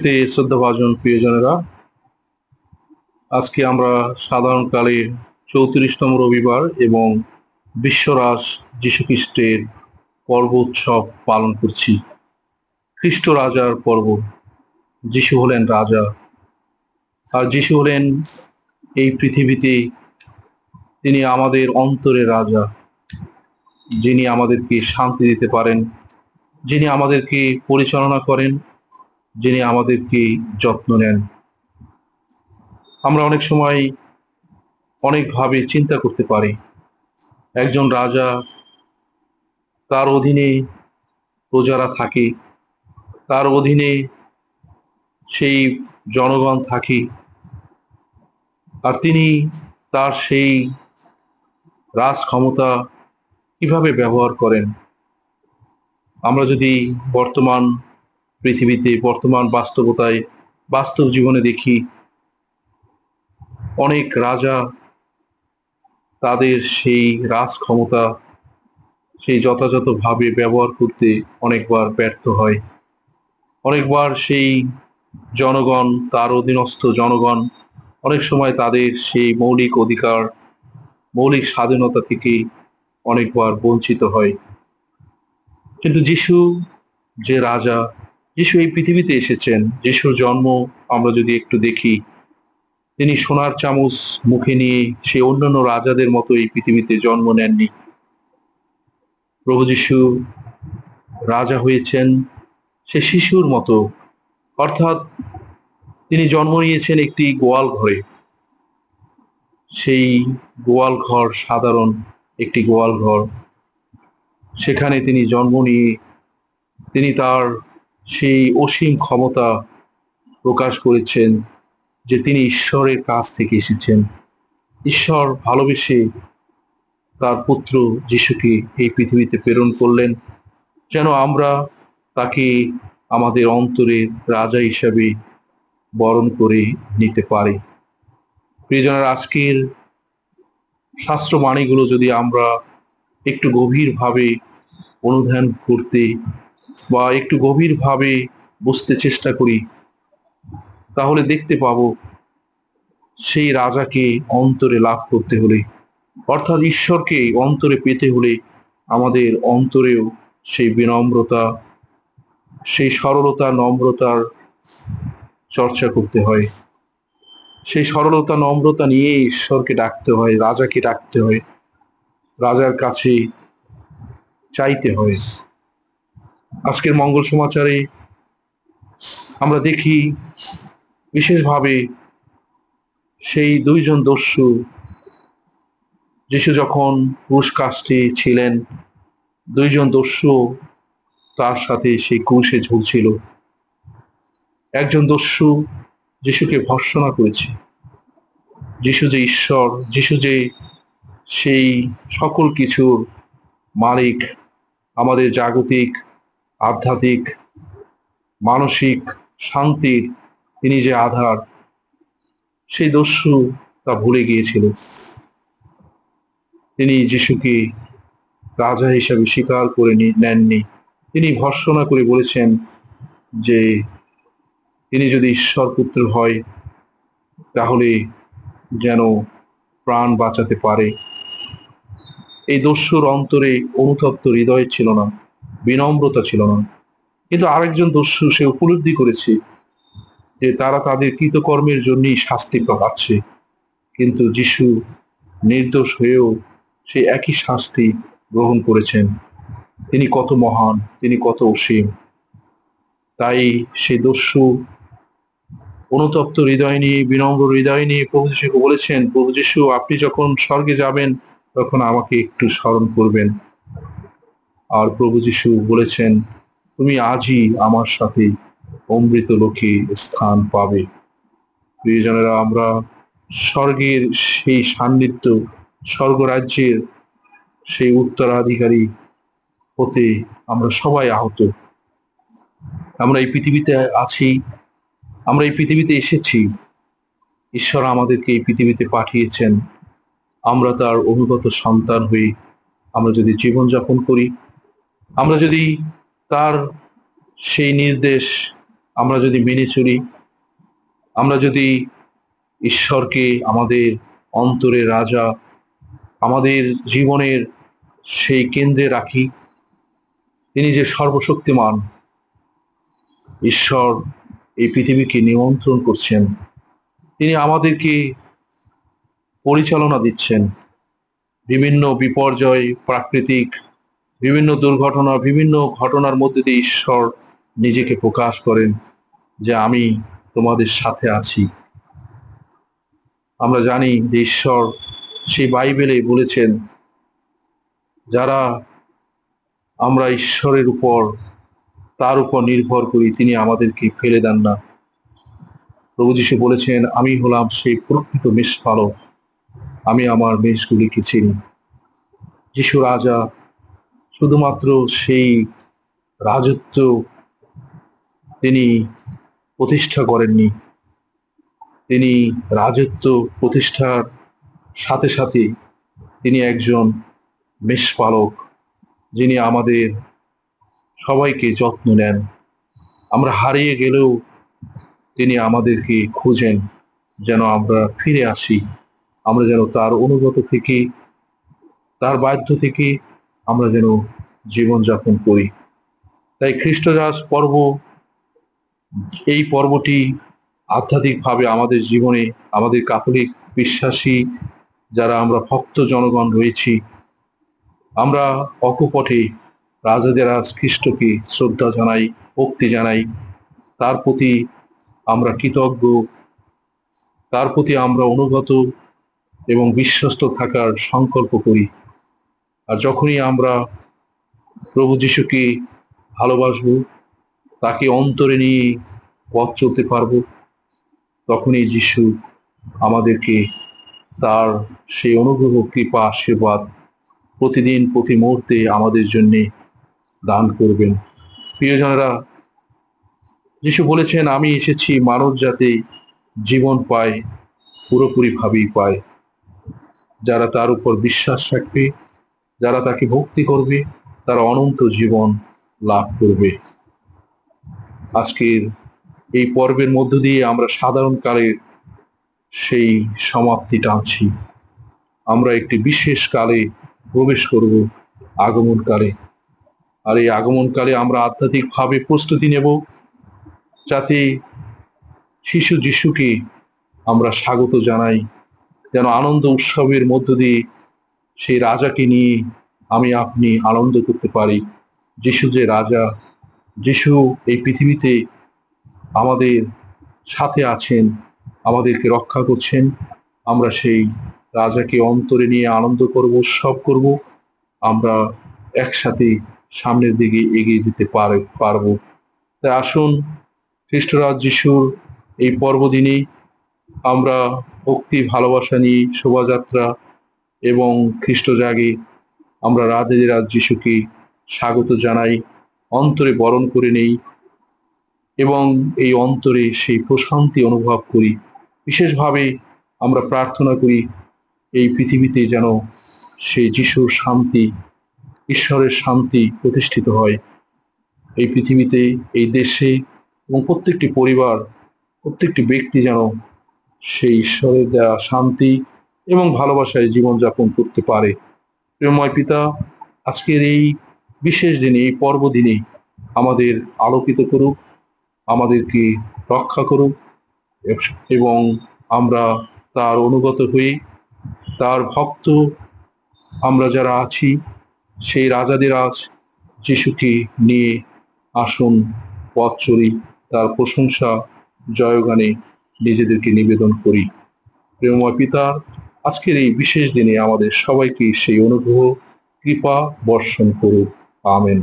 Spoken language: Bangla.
শ্রদ্ধাভাজন প্রিয়জনেরা, আজকে আমরা সাধারণকালে চৌত্রিশতম রবিবার এবং বিশ্বরাস যীশুখ্রিস্টের পর্ব উৎসব পালন করছি। খ্রিস্ট রাজার পর্ব। যিশু হলেন রাজা। আর যিশু হলেন এই পৃথিবীতে তিনি আমাদের অন্তরে রাজা। যিনি আমাদেরকে শান্তি দিতে পারেন, যিনি আমাদেরকে পরিচালনা করেন যিনি আমাদেরকে যত্ন নেন। আমরা অনেক সময় অনেকভাবে চিন্তা করতে পারি। একজন রাজা তার অধীনে প্রজারা থাকে, তার অধীনে সেই জনগণ থাকে, আর তিনি তার সেই রাজ ক্ষমতা কীভাবে ব্যবহার করেন? আমরা যদি বর্তমান পৃথিবীতে বর্তমান বাস্তবতায়, বাস্তব জীবনে দেখি অনেক রাজা তাদের সেই রাজ ক্ষমতা সেই যথাযথভাবে ব্যবহার করতে অনেকবার ব্যর্থ হয়। অনেকবার সেই জনগণ, তার অধীনস্থ জনগণ অনেক সময় তাদের সেই মৌলিক অধিকার, মৌলিক স্বাধীনতা থেকে অনেকবার বঞ্চিত হয়। কিন্তু যিশু যে রাজা যিশু এই পৃথিবীতে এসেছেন। যিশুর জন্ম আমরা যদি একটু দেখি, তিনি সোনার চামচ মুখে নিয়ে সে অন্যান্য রাজাদের মতো এই পৃথিবীতে জন্ম নেননি। প্রভু যিশু রাজা হয়েছেন সে শিশুর মতো। অর্থাৎ তিনি জন্ম নিয়েছেন একটি গোয়াল ঘরে। সেই গোয়াল ঘর সাধারণ একটি গোয়াল ঘর। সেখানে তিনি জন্ম নিয়ে তিনি তার সেই অসীম ক্ষমতা প্রকাশ করেছেন যে তিনি ঈশ্বরের কাছ থেকে এসেছেন। ঈশ্বর ভালোবেসে তার পুত্র যিশুকে এই পৃথিবীতে প্রেরণ করলেন, যেন আমরা তাকে আমাদের অন্তরের রাজা হিসাবে বরণ করে নিতে পারি। প্রিয়জনের, আজকের শাস্ত্র বাণীগুলো যদি আমরা একটু গভীরভাবে অনুধ্যান করতে বা একটু গভীরভাবে বুঝতে চেষ্টা করি, তাহলে দেখতে পাব সেই রাজাকে অন্তরে লাভ করতে হলে। অর্থাৎ ঈশ্বরকে অন্তরে পেতে হলে আমাদের অন্তরেও সেই বিনম্রতা, সেই সরলতা, নম্রতার চর্চা করতে হয়। সেই সরলতা, নম্রতা নিয়ে ঈশ্বরকে ডাকতে হয়, রাজাকে ডাকতে হয়, রাজার কাছে চাইতে হয়। আজকের মঙ্গল সমাচারে আমরা দেখি বিশেষভাবে সেই দুইজন দস্যু, যিশু যখন ক্রুশ কাজটি ছিলেন, দুইজন দস্যু তার সাথে সেই ক্রুশে ঝুলছিল। একজন দস্যু যিশুকে ভর্সনা করেছে। যিশু যে ঈশ্বর, যিশু যে সেই সকল কিছুর মালিক, আমাদের জাগতিক আধ্যাত্মিক, মানসিক শান্তির তিনি যে আধার, সেই দস্যু তা ভুলে গিয়েছিল। তিনি যিশুকে রাজা হিসাবে স্বীকার করে নেননি। তিনি ভর্সনা করে বলেছেন যে, তিনি যদি ঈশ্বর পুত্র হয়, তাহলে যেন প্রাণ বাঁচাতে পারে। এই দস্যুর অন্তরে অনুতপ্ত হৃদয় ছিল না। বিনম্রতা ছিল না। কিন্তু আরেকজন দস্যু সে উপলব্ধি করেছে যে তারা তাদের কৃতকর্মের জন্যই শাস্তি পাচ্ছে। কিন্তু যিশু নির্দোষ হয়েও সে একই শাস্তি গ্রহণ করেছেন। তিনি কত মহান, তিনি কত অসীম। তাই সে দস্যু অনুতপ্ত হৃদয় নিয়ে, বিনম্র হৃদয় নিয়ে প্রভু যিশুকে বলেছেন, প্রভু যিশু, আপনি যখন স্বর্গে যাবেন, তখন আমাকে একটু স্মরণ করবেন। আর প্রভু যিশু বলেছেন, তুমি আজই আমার সাথে অমৃত লোকে স্থান পাবে। প্রিয়জনেরা, আমরা স্বর্গের সেই সান্নিধ্য, স্বর্গরাজ্যের সেই উত্তরাধিকারী হতে আমরা সবাই আহত। আমরা এই পৃথিবীতে আছি, আমরা এই পৃথিবীতে এসেছি। ঈশ্বর আমাদেরকে এই পৃথিবীতে পাঠিয়েছেন। আমরা তার অনুগত সন্তান হয়ে আমরা যদি জীবনযাপন করি আমরা যদি তার সেই নির্দেশ আমরা যদি মেনে চলি, আমরা যদি ঈশ্বরকে আমাদের অন্তরের রাজা, আমাদের জীবনের সেই কেন্দ্রে রাখি, তিনি যে সর্বশক্তিমান, ঈশ্বর এই পৃথিবীকে নিয়ন্ত্রণ করছেন। তিনি আমাদেরকে পরিচালনা দিচ্ছেন। বিভিন্ন বিপর্যয়, প্রাকৃতিক বিভিন্ন দুর্ঘটনা, বিভিন্ন ঘটনার মধ্যে দিয়ে ঈশ্বর নিজেকে প্রকাশ করেন যে আমি তোমাদের সাথে আছি। আমরা জানি যে ঈশ্বর সেই বাইবেলে বলেছেন, যারা আমরা ঈশ্বরের উপর, তার উপর নির্ভর করি, তিনি আমাদেরকে ফেলে দেন না। প্রভু যিশু বলেছেন, আমি হলাম সেই প্রকৃত মেষপালক, আমি আমার মেষগুলিকে চিনি। যিশু রাজা শুধুমাত্র সেই রাজত্ব তিনি প্রতিষ্ঠা করেননি। তিনি রাজত্ব প্রতিষ্ঠার সাথে সাথে তিনি একজন মেষপালক, যিনি আমাদের সবাইকে যত্ন নেন। আমরা হারিয়ে গেলেও তিনি আমাদেরকে খুঁজেন, যেন আমরা ফিরে আসি। আমরা যেন তার অনুগত থেকে, তার বাধ্য থেকে আমরা যেন জীবনযাপন করি। তাই খ্রিস্টরাজ পর্ব, এই পর্বটি আধ্যাত্মিকভাবে আমাদের জীবনে, আমাদের কাথলিক বিশ্বাসী যারা আমরা ভক্ত জনগণ রয়েছি, আমরা অকপটে রাজাদেরাজ খ্রিস্টকে শ্রদ্ধা জানাই, ভক্তি জানাই। তার প্রতি আমরা কৃতজ্ঞ, তার প্রতি আমরা অনুগত এবং বিশ্বস্ত থাকার সংকল্প করি। আর যখনই আমরা প্রভু যিশুকে ভালোবাসবো, তাকে অন্তরে নিয়ে পথ চলতে পারব, তখনই যিশু আমাদেরকে তার সেই অনুগ্রহ, কৃপা, আশীর্বাদ প্রতিদিন, প্রতি মুহূর্তে আমাদের জন্য দান করবেন। প্রিয়জনেরা, যিশু বলেছেন, আমি এসেছি মানব জাতি জীবন পায়, পুরোপুরিভাবেই পায়। যারা তার উপর বিশ্বাস রাখবে যারা তাকে ভক্তি করবে, তারা অনন্ত জীবন লাভ করবে। আজকের এই পর্বের মধ্য দিয়ে আমরা সাধারণ কালের সেই সমাপ্তি টানছি। আমরা একটি বিশেষ কালে প্রবেশ করব আগমনকালে আর এই আগমনকালে আমরা আধ্যাত্মিকভাবে প্রস্তুতি নেব, যাতে শিশু যিশুকে আমরা স্বাগত জানাই, যেন আনন্দ উৎসবের মধ্য দিয়ে সেই রাজাকে নিয়ে আমি আপনি আনন্দ করতে পারি। যিশু যে রাজা, যিশু এই পৃথিবীতে আমাদের সাথে আছেন, আমাদেরকে রক্ষা করছেন, আমরা সেই রাজাকে অন্তরে নিয়ে আনন্দ করব সব করব, আমরা একসাথে সামনের দিকে এগিয়ে দিতে পারে, পারব। তাই আসুন, খ্রিস্টরাজ যিশুর এই পর্বদিনে আমরা ভক্তি, ভালোবাসা নিয়ে শোভাযাত্রা এবং খ্রিস্ট জাগে আমরা রাজেরাজ যিশুকে স্বাগত জানাই, অন্তরে বরণ করে নেই এবং এই অন্তরে সেই প্রশান্তি অনুভব করি। বিশেষভাবে আমরা প্রার্থনা করি এই পৃথিবীতে যেন সেই যিশুর শান্তি, ঈশ্বরের শান্তি প্রতিষ্ঠিত হয়। এই পৃথিবীতে, এই দেশে এবং প্রত্যেকটি পরিবার, প্রত্যেকটি ব্যক্তি যেন সেই ঈশ্বরের দেওয়া শান্তি এবং ভালোবাসায় জীবনযাপন করতে পারে। প্রেমময় পিতা, আজকের এই বিশেষ দিনে, এই পর্বদিনে আমাদের আলোকিত করুক, আমাদেরকে রক্ষা করুক এবং আমরা তার অনুগত হয়ে, তার ভক্ত আমরা যারা আছি, সেই রাজাদের আজ যিশুকে নিয়ে আসুন, পথ চলি, তার প্রশংসা, জয়গানে নিজেদেরকে নিবেদন করি। প্রেমময় পিতার আজকের এই বিশেষ দিনে আমাদের সবাইকে সেই অনুগ্রহ কৃপা বর্ষণ করুক। আমেন।